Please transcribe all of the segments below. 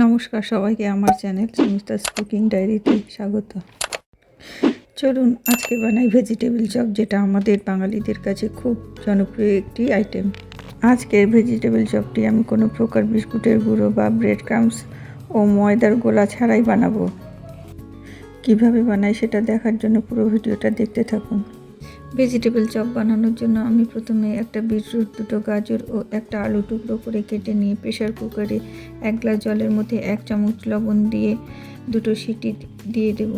নমস্কার সবাইকে আমার চ্যানেল সুমিতাস কুকিং ডায়েরিতে স্বাগত। চলুন, আজকে বানাই ভেজিটেবল চপ যেটা আমাদের বাঙালিদের কাছে খুব জনপ্রিয় একটি আইটেম আজকের ভেজিটেবল চপটি আমি কোনো প্রকার বিস্কুটের গুঁড়ো বা ব্রেড ক্রামস ও ময়দার গোলা ছাড়াই বানাবো। কীভাবে বানাই সেটা দেখার জন্য পুরো ভিডিওটা দেখতে থাকুন। ভেজিটেবল চপ বানানোর জন্য আমি প্রথমে একটা বিটরুট, দুটো গাজর ও একটা আলু টুকরো করে কেটে নিয়ে প্রেশার কুকারে এক গ্লাস জলের মধ্যে এক চামচ লবণ দিয়ে দুটো সিটি দিয়ে দেব।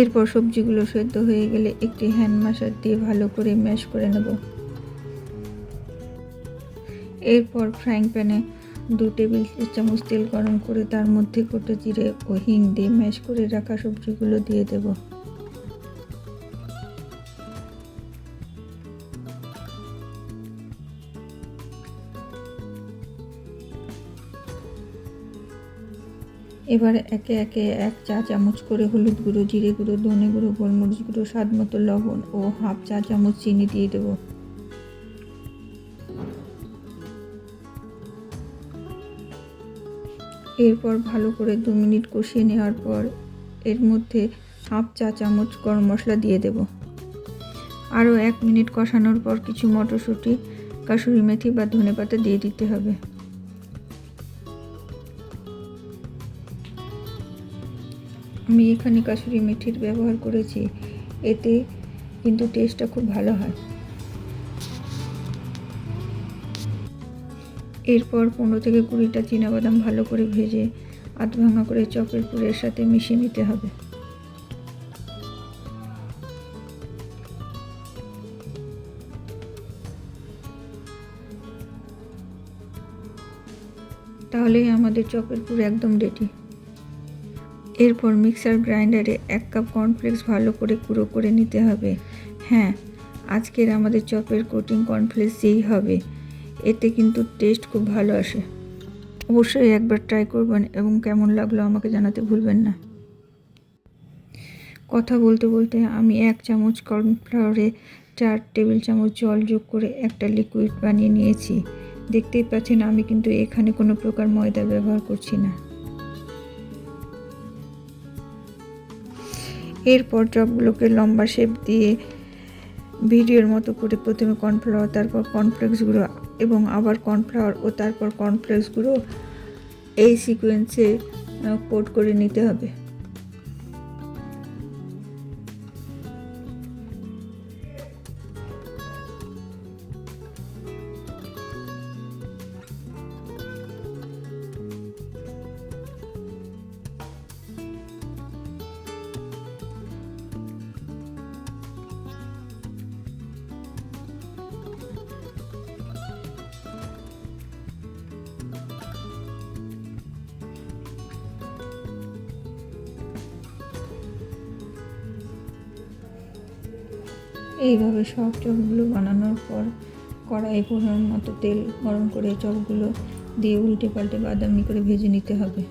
এরপর সবজিগুলো সেদ্ধ হয়ে গেলে একটি হ্যান্ড মাসার দিয়ে ভালো করে ম্যাশ করে নেব। এরপর ফ্রাইং প্যানে দু টেবিল চামচ তেল গরম করে তার মধ্যে গোটা জিরে ও হিং দিয়ে ম্যাশ করে রাখা সবজিগুলো দিয়ে দেবো। এবার একে একে এক চা চামচ করে হলুদ গুঁড়ো, জিরে গুঁড়ো, ধনে গুঁড়ো, গোলমরিচ গুঁড়ো, স্বাদ মতো লবণ ও হাফ চা চামচ চিনি দিয়ে দেবো। এরপর ভালো করে দু মিনিট কষিয়ে নেওয়ার পর এর মধ্যে হাফ চা চামচ গরম মশলা দিয়ে দেব। আরও এক মিনিট কষানোর পর কিছু মটরশুঁটি, কাসুরি মেথি বা ধনে পাতা দিয়ে দিতে হবে। আমি এখানে কাসুরি মেথির ব্যবহার করেছি, এতে কিন্তু টেস্টটা খুব ভালো হয়। এরপর পনেরো থেকে কুড়িটা বাদাম ভালো করে ভেজে আধ ভাঙা করে চপের পুরের সাথে মিশিয়ে নিতে হবে। তাহলেই আমাদের চপের পুর একদম রেডি এরপর মিক্সার গ্রাইন্ডারে এক কাপ কর্নফ্লেক্স ভালো করে গুঁড়ো করে নিতে হবে। হ্যাঁ আজকের আমাদের চপের কোটিং কর্নফ্লেক্স যেই হবে। এতে কিন্তু টেস্ট খুব ভালো আসে। অবশ্যই একবার ট্রাই করবেন এবং কেমন লাগল আমাকে জানাতে ভুলবেন না। কথা বলতে বলতে আমি এক চামচ কর্নফ্লাওয়ারে চার টেবিল চামচ জল যোগ করে একটা লিকুইড বানিয়ে নিয়েছি। দেখতেই পাচ্ছেন আমি কিন্তু এখানে কোনো প্রকার ময়দা ব্যবহার করছি না। এরপর চপগুলোকে লম্বা শেপ দিয়ে ভিডিওর মতো করে প্রথমে কর্নফ্লাওয়ার, তারপর কর্নফ্লেক্স গুঁড়ো এবং আবার কর্নফ্লাওয়ার ও তারপর কর্নফ্লেক্সগুলো এই সিকোয়েন্সে কোট করে নিতে হবে। এইভাবে সব চপগুলো বানানোর পর কড়াই পরিমাণ মতো তেল গরম করে চপগুলো দিয়ে উল্টে পাল্টে বাদামি করে ভেজে নিতে হবে।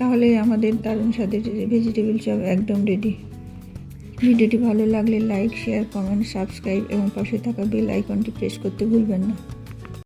তাহলে আমাদের দারুণ স্বাদের ভেজিটেবিল চপ একদম রেডি ভিডিওটি ভালো লাগলে লাইক শেয়ার কমেন্ট সাবস্ক্রাইব এবং পাশে থাকা বেল আইকনটি প্রেস করতে ভুলবেন না।